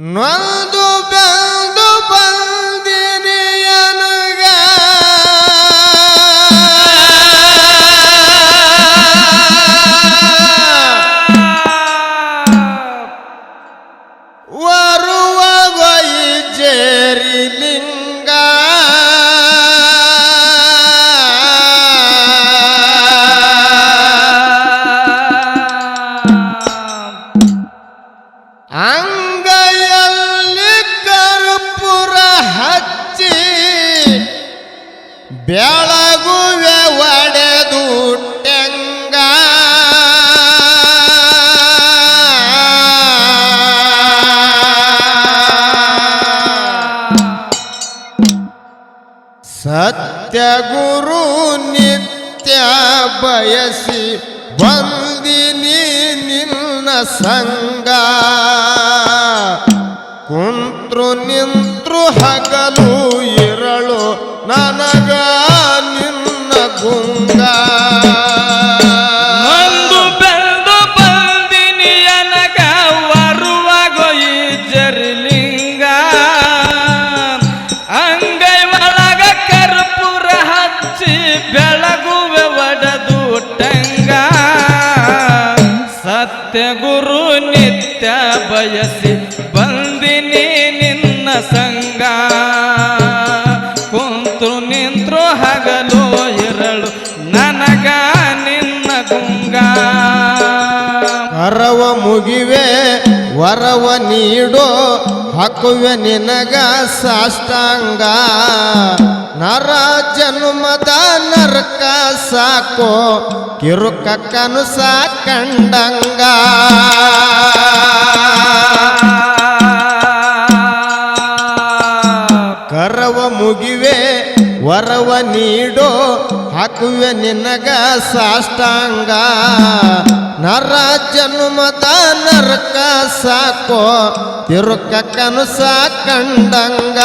ನೊಂದು ಬೆಂದು ಬಂದಿನಿ ನನಗ ವರುವ ಲಿಂಗ. ಅಂಗೈಯಲ್ಲಿ ಬೆಳಗುವೆ ಒಡೆದು ಟೆಂಗ ಸತ್ಯ ಗುರು ನಿತ್ಯ ಬಯಸಿ ಬಂದಿನಿ ನಿನ್ನ ಸಂಗ. ಕುಂತ್ರು ನಿಂತ್ರು ಹಗಲು ಇರಳು ನಿನ್ನ ಸತ್ಯ ಗುರು ನಿತ್ಯ ಬಯಸಿ ಬಂದಿನಿ ನಿನ್ನ ಸಂಗ. ಕುಂತು ನಿಂತ್ರು ಹಗಲು ಇರಳು ನನಗ ನಿನ್ನ ಗುಂಗ. ಹರವ ಮುಗಿವೆ, ವರವ ನೀಡೋ ಹಾಕುವೆ ನಿನಗ ಸಾಷ್ಟಾಂಗ. ನರ ಜನ್ಮದ ನರಕ ಸಾಕೋ, ಕಿರುಕ ಸಾಕಂಡಂಗ ಕಂಡಂಗ. ಕರವ ಮುಗಿವೆ, ವರವ ನೀಡೋ, ಹಾಕುವೆ ನಿನಗ ಸಾಷ್ಟಾಂಗ. ನರ ಜನ್ಮದ ನರಕ ಸಾಕೋ ತಿರುಕ ಕನುಸ ಕಂಡಂಗ.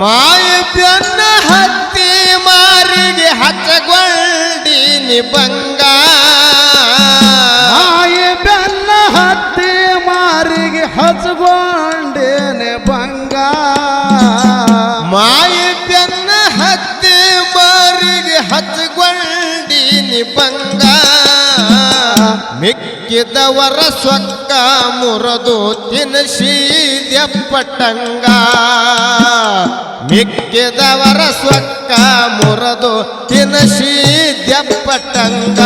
ಮಾಯ ಬೆನ್ನ ಹತ್ತಿ ಮಾರಿಗೆ ಹಚ್ಚಗೊಂಡಿನಿ ಬಂಗ ಮಾಯಿ ಬೆನ್ನ ಹತ್ತಿ ಮಾರಿಗೆ ಹಚ್ಕೊಂಡೇನೆ ಬಂಗ ಮಾಯಿ ಹಚ್ಚಗೊಂಡಿನಿ ಬಂಗ ಮಿಕ್ಕಿದವರ ಮುರದು ತಿನ್ಸಿದ್ಯ ಪಟ್ಟಂಗ ಮಿಕ್ಕಿದವರ ಸೊಕ್ಕ ಮುರದು ತಿನ್ಸಿದ್ಯ ಪಟ್ಟಂಗ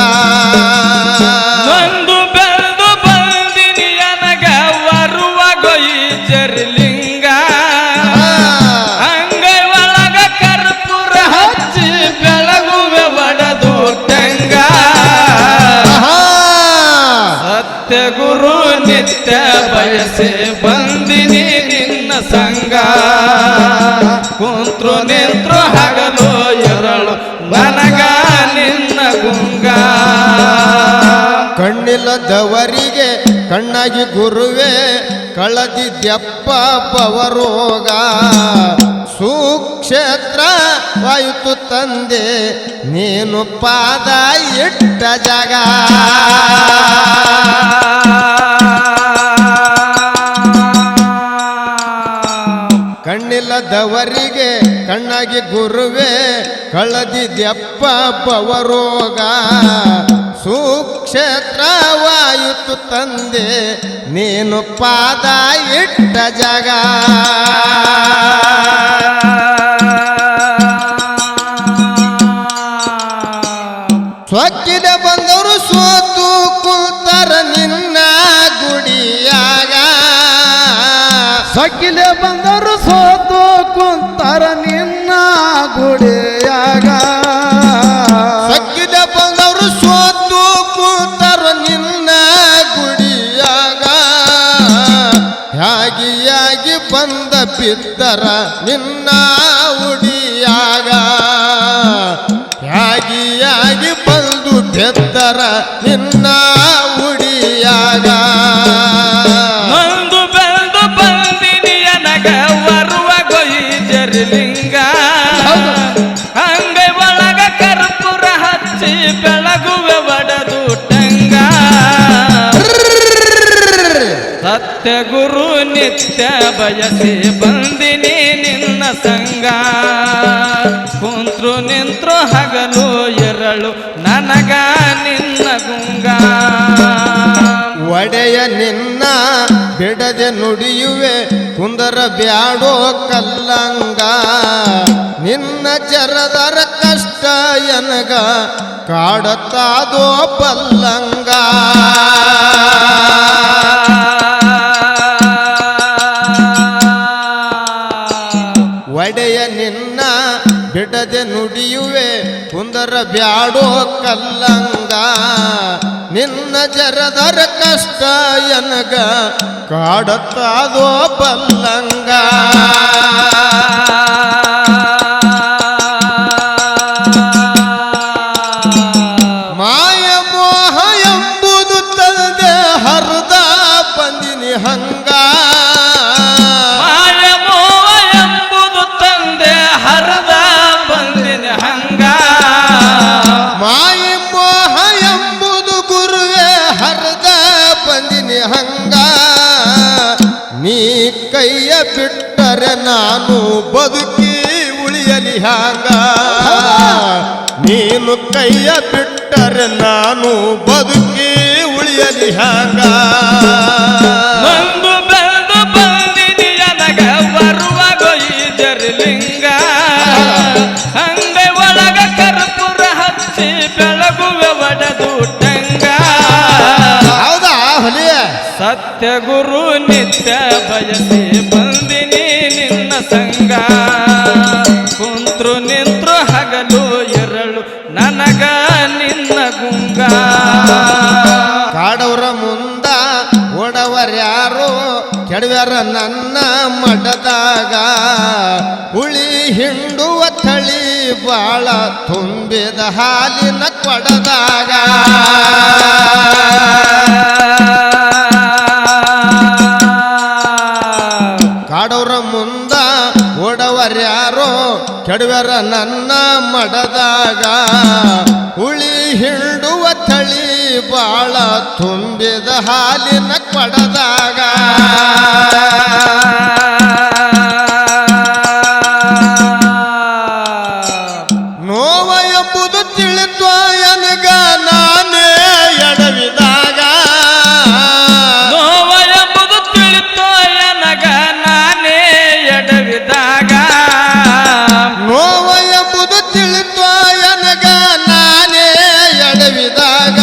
ಒಂದು ನಿತ್ಯ ಬಯಸೆ ಬಂದಿನಿ ನಿನ್ನ ಸಂಗ. ಕುಂತ್ರು ನಿಂತ್ರು ಹಗಲು ಎರಳು ನನಗ ನಿನ್ನ ಗುಂಗ. ಕಣ್ಣಿಲ್ಲದವರಿಗೆ ಕಣ್ಣಾಗಿ ಗುರುವೆ, ಕಳದಿದ್ಯಪ್ಪ ಪವರೋಗ. ಸುಕ್ಷೇತ್ರ ವಾಯಿತು ತಂದೆ, ನೀನು ಪಾದ ಇಟ್ಟ ಜಗ. ಕಣ್ಣಿಲ್ಲದವರಿಗೆ ಕಣ್ಣಾಗಿ ಗುರುವೆ ಕಳದಿದ್ಯಪ್ಪ ಪವರೋಗ. ಸುಕ್ಷೇತ್ರ ವಾಯುತು ತಂದೆ, ನೀನು ಪಾದ ಇಟ್ಟ ಜಗ. ಸ್ವಕ್ಕಿದ ಬಂದವರು ಸೋತು, ಕೂತರ ನಿನ್ನ ಗುಡಿಯಾಗ. ಸಕ್ಕಿಲೆ ಬಂದರು ಸೋತು ಸುಂದರ ನಿನ್ನ ಉಡಿಯಾಗ ಯಾಗಿಯಾಗಿ ಬಂದು ತೆತ್ತರ ನಿನ್ನ ಉಡಿಯಾಗ. ಒಂದು ಬೆಳೆದು ಬಂದಿನಿ ನನಗ ಬರುವ ಗೊಯ್ಯರಿಲಿಂಗ ಅಂಗೈ ಒಳಗ ಕರ್ಪುರ ಹಚ್ಚಿ ಬೆಳಗುವೆ ಒಡದು ಟಂಗ. ಸತ್ಯ ಗುರು ನಿತ್ಯ ಬಯಸಿ ಬಂದ ಬಂದಿನಿ ನಿನ್ನ ಸಂಗ. ಕುಂತ್ರು ನಿಂತ್ರು ಹಗಲು ಎರಳು, ನನಗ ನಿನ್ನ ಗುಂಗ. ಒಡೆಯ ನಿನ್ನ ಬಿಡದೆ ನುಡಿಯುವೆ, ಕುಂದರ ಬ್ಯಾಡೋ ಕಲ್ಲಂಗ. ನಿನ್ನ ಚರದರ ಕಷ್ಟ ಎನಗ, ಕಾಡತ್ತಾದೋ ಪಲ್ಲಂಗ ಬಿಡದೆ ನುಡಿಯುವೆ ಕುಂದರ ಬ್ಯಾಡೋ ಕಲ್ಲಂಗ. ನಿನ್ನ ಜರದರ ಕಷ್ಟ ಎನಗ ಕಾಡತ್ತಾದೋ ಪಲ್ಲಂಗ. ಬಿಟ್ಟರೆ ನಾನು ಬದುಕಿ ಉಳಿಯಲಿ ಹಾಂಗ ನೀನು ಕೈಯ ಬಿಟ್ಟರೆ ನಾನು ಬದುಕಿ ಉಳಿಯಲಿ ಹಾಂಗ ಬಂದು ಬೆಳೆದು ಬಂದಿನಿ ನನಗ ಬರುವ ಗೊಯ್ಜರ್ಲಿಂಗ ಹಂದೆ ಒಳಗ ಕರ್ಪೂರ ಹಚ್ಚಿ ಬೆಳಗುವ ಹೌದಾ ಹೊಲಿಯ? ಸತ್ಯ ಗುರು ನಿತ್ಯ ಬಯಸಿ ಮಠದಾಗ ಹುಳಿ ಹಿಂಡುವ ಥಳಿ ಬಾಳ ತುಂಬಿದ ಹಾಲಿನ ಕೊಡದಾಗ. ಕಾಡೋರ ಮುಂದ ಓಡವರ್ಯಾರೋ ಕೆಡವರ ನನ್ನ ಮಡದಾಗ. ಹುಳಿ ಹಿಂಡುವ ಥಳಿ ಬಾಳ ತುಂಬಿದ ಹಾಲಿನ ಕೊಡದಾಗ. ಎಂಬುದು ತಿಳಿತು ಎನಗ ನಾನೇ ಎಡವಿದಾಗ. ನೋವ ಎಂಬುದು ತಿಳಿತೋ ಎನಗ ನಾನೇ ಎಡವಿದಾಗ. ನೋವ ಎಂಬುದು ತಿಳಿತು ಎನಗ ನಾನೇ ಎಡವಿದಾಗ.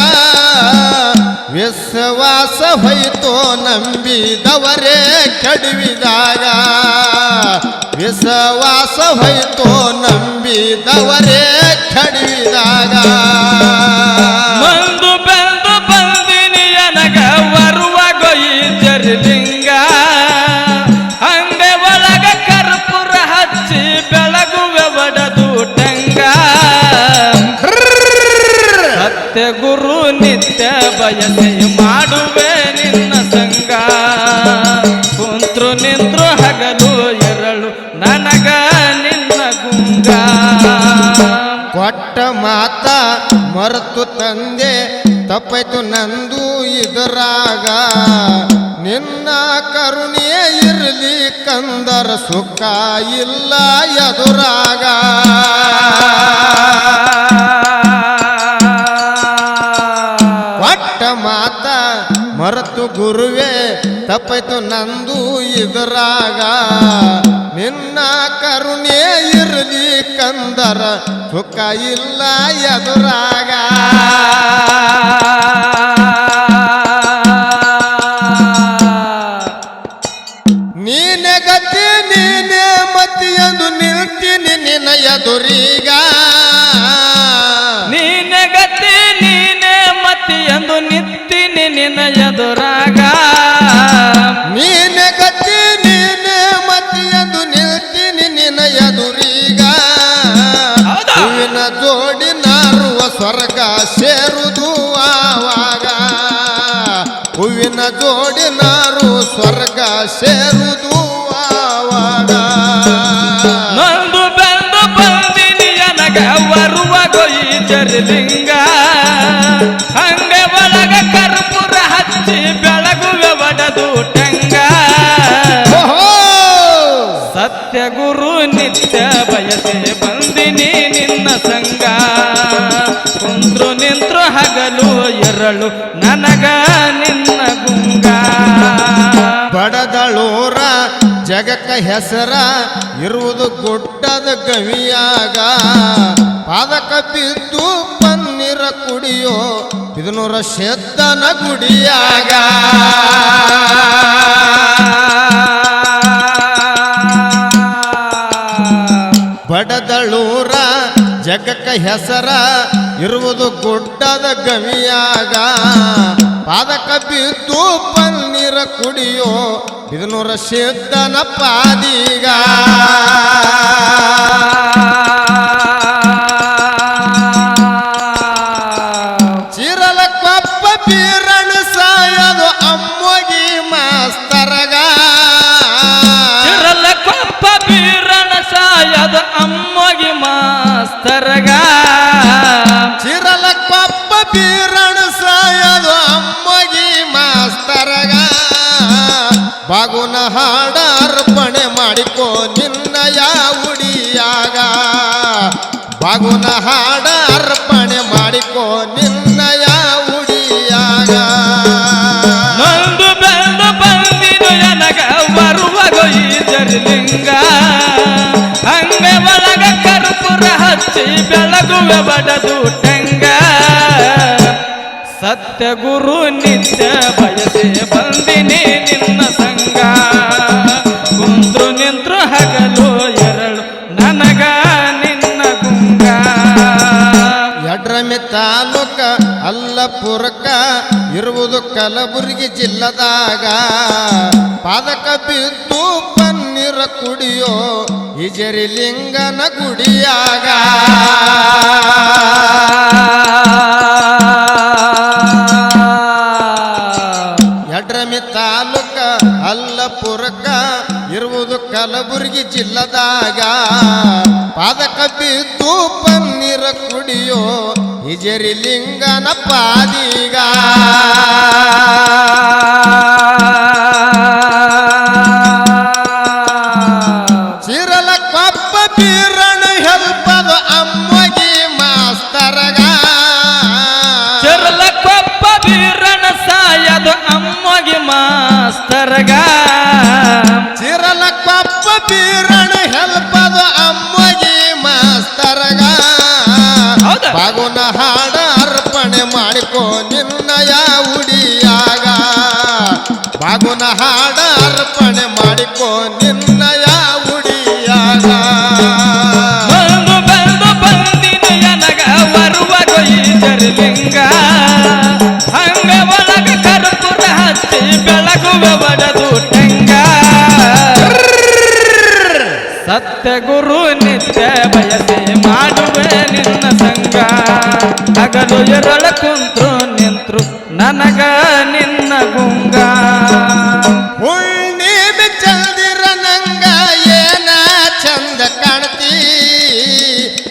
ವಿಶ್ವಾಸ ಹೋಯ್ತೋ ನಂಬಿದವರೇ ಕೆಡವಿದಾಗ. ವಿಶ್ವಾಸ ಹೋಯ್ತೋ ನಂಬಿದವರೇ ಕೆಡವಿದಾಗ ಮಂದು ಬೆಂದು ಬಂದಿನಿ ಎನಗ ಬರುವ ಗೊಯ್ಜರ್ಲಿಂಗ ಹಂಗೆ ಒಳಗ ಕರ್ಪುರ ಹಚ್ಚಿ ಬೆಳಗುವೆ ಒಡೆದು ಟಂಗ ಸತ್ಯ ಗುರು ನಿತ್ಯ ಬಯಸಿ ಕೊಟ್ಟ ಮಾತ ಮರೆತು ತಂದೆ ತಪ್ಪಾಯ್ತು ನಂದು ಇದರಾಗ. ನಿನ್ನ ಕರುಣೆ ಇರಲಿ ಕಂದರ ಸುಖ ಇಲ್ಲ ಎದುರಾಗ. ಕೊಟ್ಟ ಮಾತ ಮರೆತು ಗುರುವೇ ತಪ್ಪಾಯ್ತು ನಂದು ಇದರಾಗ. ನಿನ್ನ ಕರುಣೆ ಕಂದರ ಸುಖ ಇಲ್ಲ ಎದುರಾಗ. ಓಡಿನಾರು ಸ್ವರ್ಗ ಸೇರುದು ಆವಾಗ ನಂದು ಬಂದು ಬಂದಿನಿ ನನಗ ಗೋಯಿ ಜರಲಿಂಗ. ಹಂಗೆ ಒಳಗ ಹತ್ತಿ ಹಚ್ಚಿ ಬೆಳಗುವೆ ಒಡದು ಟಂಗ ಸತ್ಯ ಗುರು ನಿತ್ಯ ಬಯಸಿ ಬಂದಿನಿ ನಿನ್ನ ಸಂಗ. ಕುಂದ್ರು ನಿಂತ್ರು ಹಗಲು ಎರಳು ನನಗ. ಬಡದಳೂರ ಜಗಕ್ಕ ಹೆಸರ ಇರುವುದು ಗುಡ್ಡದ ಗವಿಯಾಗ. ಪಾದಕ ಬಿದ್ದು ಪನ್ನೀರ ಕುಡಿಯೋ ಇದನ್ನೂರ ಶೆದ್ದನ ಗುಡಿಯಾಗ. ಬಡದಳೂರ ಜಗಕ್ಕ ಹೆಸರ ಇರುವುದು ಗುಡ್ಡದ ಗವಿಯಾಗ. ಪಾದಕ ಬಿದ್ದು ಪನ್ನೀರ ಕುಡಿಯೋ ಬಿದನೂರ ಶೆದ್ದನ ಪಾದೀಗ ಬಾಗುನ ಹಾಡ ಅರ್ಪಣೆ ಮಾಡಿಕೋ ನಿನ್ನಯ ಉಡಿಯಾಗ ನಂದು ಬೆಂದು ಬಂದಿದು ನನಗ ಬರುವ ಜರ್ಲಿಂಗ ಹಂಗೆ ಒಳಗ ಕರ್ಪುರ ಹಚ್ಚಿ ಬೆಳಗುವೆ ಬಡದು ಟಂಗ ಸತ್ಯ ಗುರು ನಿತ್ಯ ಬಯಸೆ ಬಂದಿನಿ ಅಲ್ಲಪುರಕ ಇರುವುದು ಕಲಬುರಗಿ ಜಿಲ್ಲದಾಗ. ಪಾದಕ ಬಿದ್ದು ಪನ್ನಿರ ಕುಡಿಯೋ ಇಜರಿಲಿಂಗನ ಗುಡಿಯಾಗ. ಎಡ್ರಮಿ ತಾಲೂಕ ಅಲ್ಲಪುರಕ ಇರುವುದು ಕಲಬುರಗಿ ಜಿಲ್ಲದಾಗ. ಪಾದಕ ಬಿದ್ದು ಇಜರಿ ಲಿಂಗನ ಪಾದೀಗ ಹೌದಾ? ಹಾಡ ಅರ್ಪಣೆ ಮಾಡಿಕೋ ನಿನ್ನಯ ಉಡಿಯಾಗ ಬಾಗುನ ಹಾಡ ಅರ್ಪಣೆ ಮಾಡಿಕೋ ನಿನ್ನಯ ಉಡಿಯಾಗ ಬಂದು ಬಂದು ಬಂದಿನ ಎನಗ ಬರುವ ಈ ಹಂಗ ಒಳಗ ಕರ್ಪುರ ಹಚ್ಚಿ ಬೆಳಗುವ ಬಡದು ಟೆಂಗ ಸತ್ಯ ಗುರು ನಿತ್ಯ ಬಯಸೆ ಹಗಲು ಎರಳ ಕುಂತ್ರು ನಿಂತ್ರು, ನನಗ ನಿನ್ನ ಗುಂಗ. ಹುಣ್ಣಿಮೆ ಚಂದಿರ ನಂಗ ಏನ ಚಂದ ಕಾಣ್ತಿ?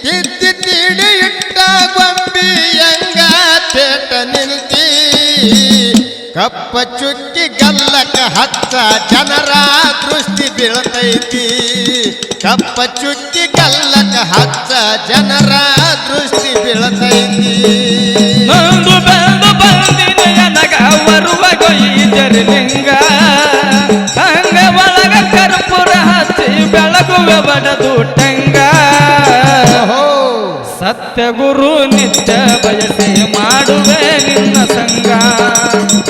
ತಿದ್ದಿ ತಿಡಿ ಇಟ್ಟ ಗೊಂಬಿ ಹೆಂಗ ತೇಟ ನಿಲ್ತಿ? ಕಪ್ಪ ಚುಕ್ಕಿ ಗಲ್ಲಕ ಹಚ್ಚ ಜನರ ದೃಷ್ಟಿ ಬೀಳ್ತೈತಿ. ಕಪ್ಪ ಚುಕ್ಕಿ ಗಲ್ಲಕ ಹಚ್ಚ ಜನರ ಬಡದು ಟಂಗ ಓಹೋ. ಸತ್ಯ ಗುರು ನಿತ್ಯ ಬಯಸೆ ಮಾಡುವೆ ನಿನ್ನ ಸಂಗ.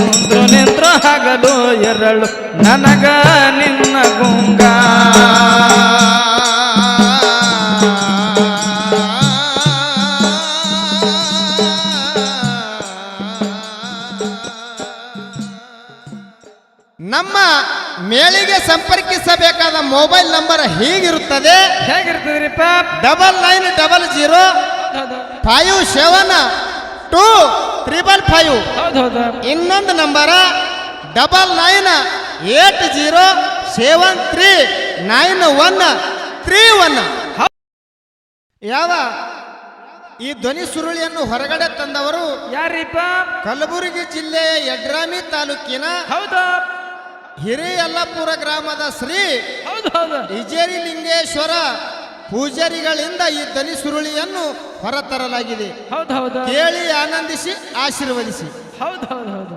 ಒಂದು ನಿಂತ್ರು ಹಗಲು ಎರಳು ನನಗ ಮೇಳಿಗೆ ಸಂಪರ್ಕಿಸಬೇಕಾದ ಮೊಬೈಲ್ ನಂಬರ್ ಹೀಗಿರುತ್ತದೆ? ಹೇಗಿರ್ತದ್ರಿಪ್ಪ double nine double zero five seven two triple five. ಹೌದು ಹೌದು. ಇನ್ನೊಂದು number double nine eight zero seven three nine one three one. ಯಾವ ಈ ಧ್ವನಿ ಸುರುಳಿಯನ್ನು ಹೊರಗಡೆ ತಂದವರು ಯಾರಿಪ್ಪ? ಕಲಬುರಗಿ ಜಿಲ್ಲೆಯ ಯಡ್ರಾಮಿ ತಾಲೂಕಿನ ಹೌದು. ಹಿರಿಯಲ್ಲಪುರ ಗ್ರಾಮದ ಶ್ರೀ ಹೌದು ಹೌದು. ಇಜೇರಿ ಲಿಂಗೇಶ್ವರ ಪೂಜಾರಿಗಳಿಂದ ಈ ದನಿ ಸುರುಳಿಯನ್ನು ಹೊರತರಲಾಗಿದೆ. ಹೌದು ಹೌದು. ಕೇಳಿ ಆನಂದಿಸಿ ಆಶೀರ್ವದಿಸಿ. ಹೌದು ಹೌದು ಹೌದು.